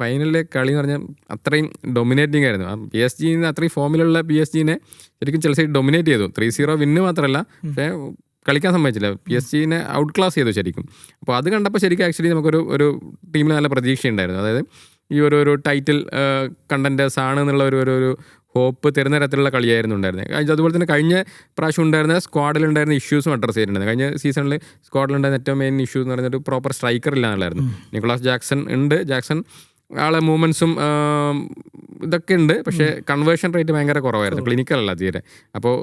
ഫൈനലിലെ കളി എന്ന് പറഞ്ഞാൽ അത്രയും ഡൊമിനേറ്റിംഗ് ആയിരുന്നു. ആ പി എസ് ജിന്ന് അത്രയും ഫോമിലുള്ള പി എസ് ജിനെ ശരിക്കും ചെൽസി ഡൊമിനേറ്റ് ചെയ്തു. ത്രീ സീറോ വിന്ന് മാത്രമല്ല പക്ഷേ കളിക്കാൻ സമ്മതിച്ചില്ല. പി എസ് ജിനെ ഔട്ട് ക്ലാസ് ചെയ്തു ശരിക്കും. അപ്പോൾ അത് കണ്ടപ്പോൾ ശരിക്കും ആക്ച്വലി നമുക്കൊരു ഒരു ടീമിൽ നല്ല പ്രതീക്ഷയുണ്ടായിരുന്നു. അതായത് ഈ ഒരു ഒരു ടൈറ്റിൽ കണ്ടന്റേഴ്സ് ആണ് എന്നുള്ള ഒരു ഒരു ഹോപ്പ് തരുന്ന തരത്തിലുള്ള കളിയായിരുന്നു ഉണ്ടായിരുന്നത്. അത് അതുപോലെ തന്നെ കഴിഞ്ഞ പ്രാവശ്യം ഉണ്ടായിരുന്ന സ്ക്വാഡിലുണ്ടായിരുന്ന ഇഷ്യൂസും അഡ്രസ്സ് ചെയ്തിട്ടുണ്ട്. കഴിഞ്ഞ സീസണിൽ സ്ക്വാഡിലുണ്ടായിരുന്ന ഏറ്റവും മെയിൻ ഇഷ്യൂ എന്ന് പറയുന്നത് ഒരു പ്രോപ്പർ സ്ട്രൈക്കർ ഇല്ല എന്നുള്ളതായിരുന്നു നിക്കോളാസ് ജാക്സൺ ഉണ്ട്. ജാക്സൺ ആളെ മൂവ്മെൻസും ഇതൊക്കെ ഉണ്ട്. പക്ഷേ കൺവേർഷൻ റേറ്റ് ഭയങ്കര കുറവായിരുന്നു. ക്ലിനിക്കലല്ല തീരെ. അപ്പോൾ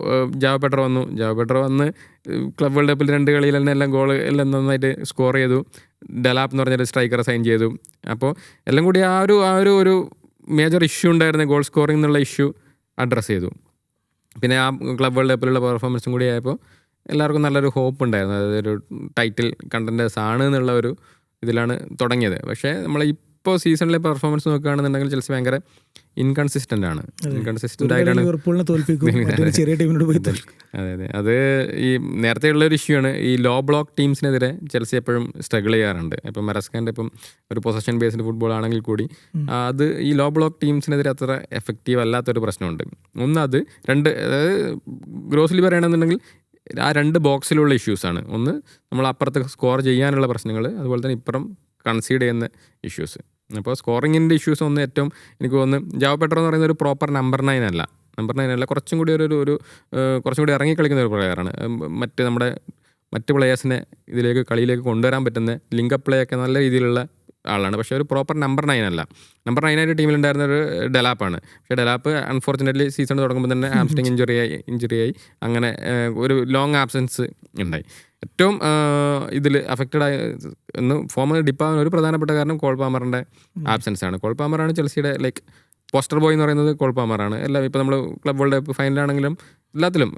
ജാവ പെട്ടർ വന്നു. ജാവ പെട്ടർ വന്ന് ക്ലബ് വേൾഡ് കപ്പിൽ രണ്ട് കളിയിൽ തന്നെ എല്ലാം ഗോൾ എല്ലാം നന്നായിട്ട് സ്കോർ ചെയ്തു. ഡെലാപ്പ് എന്ന് പറഞ്ഞൊരു സ്ട്രൈക്കറെ സൈൻ ചെയ്തു. അപ്പോൾ എല്ലാം കൂടി ആ ഒരു ആ ഒരു ഒരു മേജർ ഇഷ്യൂ ഉണ്ടായിരുന്ന. ഗോൾ സ്കോറിംഗ് എന്നുള്ള ഇഷ്യൂ അഡ്രസ്സ് ചെയ്തു. പിന്നെ ആ ക്ലബ് വേൾഡ് കപ്പിലുള്ള പെർഫോമൻസും കൂടി ആയപ്പോൾ എല്ലാവർക്കും നല്ലൊരു ഹോപ്പ് ഉണ്ടായിരുന്നു. അതായത് ഒരു ടൈറ്റിൽ കണ്ടന്റേഴ്സ് ആണ് എന്നുള്ള ഒരു ഇതിലാണ് തുടങ്ങിയത്. പക്ഷേ നമ്മൾ ഇപ്പോൾ സീസണിലെ പെർഫോമൻസ് നോക്കുകയാണെന്നുണ്ടെങ്കിൽ ചെൽസി ഭയങ്കര ഇൻകൺസിസ്റ്റന്റ് ആണ്. ഇൻകൺസിസ്റ്റന്റ് ആയിട്ടാണ് അതെ അതെ. അത് ഈ നേരത്തെ ഉള്ള ഒരു ഇഷ്യൂ ആണ്. ഈ ലോ ബ്ലോക്ക് ടീംസിനെതിരെ ചെൽസി എപ്പോഴും സ്ട്രഗിൾ ചെയ്യാറുണ്ട്. ഇപ്പം മെറസ്കാന്റെ ഇപ്പം ഒരു പൊസഷൻ ബേസ്ഡ് ഫുട്ബോൾ ആണെങ്കിൽ കൂടി അത് ഈ ലോ ബ്ലോക്ക് ടീംസിനെതിരെ അത്ര എഫക്റ്റീവ് അല്ലാത്തൊരു പ്രശ്നമുണ്ട്. ഒന്ന് അത് രണ്ട് അതായത് ഗ്രോസ്ലി പറയണമെന്നുണ്ടെങ്കിൽ ആ രണ്ട് ബോക്സിലുള്ള ഇഷ്യൂസാണ് ഒന്ന് നമ്മൾ അപ്പുറത്ത് സ്കോർ ചെയ്യാനുള്ള പ്രശ്നങ്ങൾ അതുപോലെ തന്നെ ഇപ്പുറം കൺസീഡ് ചെയ്യുന്ന ഇഷ്യൂസ് അപ്പോൾ സ്കോറിങ്ങിന്റെ ഇഷ്യൂസ് ഒന്ന് ഏറ്റവും എനിക്ക് തോന്നുന്നു ജാവ പെട്രോ എന്ന് പറയുന്ന ഒരു പ്രോപ്പർ നമ്പർ നയൻ അല്ല. നമ്പർ നയൻ അല്ല. കുറച്ചും കൂടി ഒരു ഒരു- കുറച്ചും കൂടി ഇറങ്ങി കളിക്കുന്ന ഒരു പ്ലെയറാണ് മറ്റ് നമ്മുടെ മറ്റ് പ്ലെയേഴ്സിനെ ഇതിലേക്ക് കളിയിലേക്ക് കൊണ്ടുവരാൻ പറ്റുന്ന ലിങ്ക് പ്ലേ ഒക്കെ നല്ല രീതിയിലുള്ള ആളാണ്. പക്ഷേ ഒരു പ്രോപ്പർ നമ്പർ നയൻ അല്ല. നമ്പർ നയനായിട്ട് ടീമിലുണ്ടായിരുന്ന ഒരു ഡെലാപ്പാണ് പക്ഷേ ഡെലാപ്പ് അൺഫോർച്ചുനേറ്റ്ലി സീസൺ തുടങ്ങുമ്പോൾ തന്നെ ആംസ്റ്റിങ് ഇഞ്ചുറി ആയി ഇഞ്ചുറി ആയി. അങ്ങനെ ഒരു ലോങ് ആബ്സെൻസ് ഉണ്ടായി. ഏറ്റവും ഇതിൽ അഫക്റ്റഡ് ആയ എന്ന് ഫോമിൽ ഡിപ്പാകുന്ന ഒരു പ്രധാനപ്പെട്ട കാരണം കോൾ പാമറിന്റെ ആബ്സെൻസ് ആണ്. കോൾ പാമറാണ് ചെൽസിയുടെ ലൈക്ക് പോസ്റ്റർ ബോയ് എന്ന് പറയുന്നത് കോൾ പാമറാണ്. എല്ലാം ഇപ്പോൾ നമ്മൾ ക്ലബ് വേൾഡ് കപ്പ് ഫൈനലാണെങ്കിലും എല്ലാത്തിലും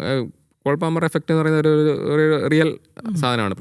കോൾ പാമർ എഫക്റ്റ് എന്ന് പറയുന്ന ഒരു ഒരു റിയൽ സാധനമാണ്.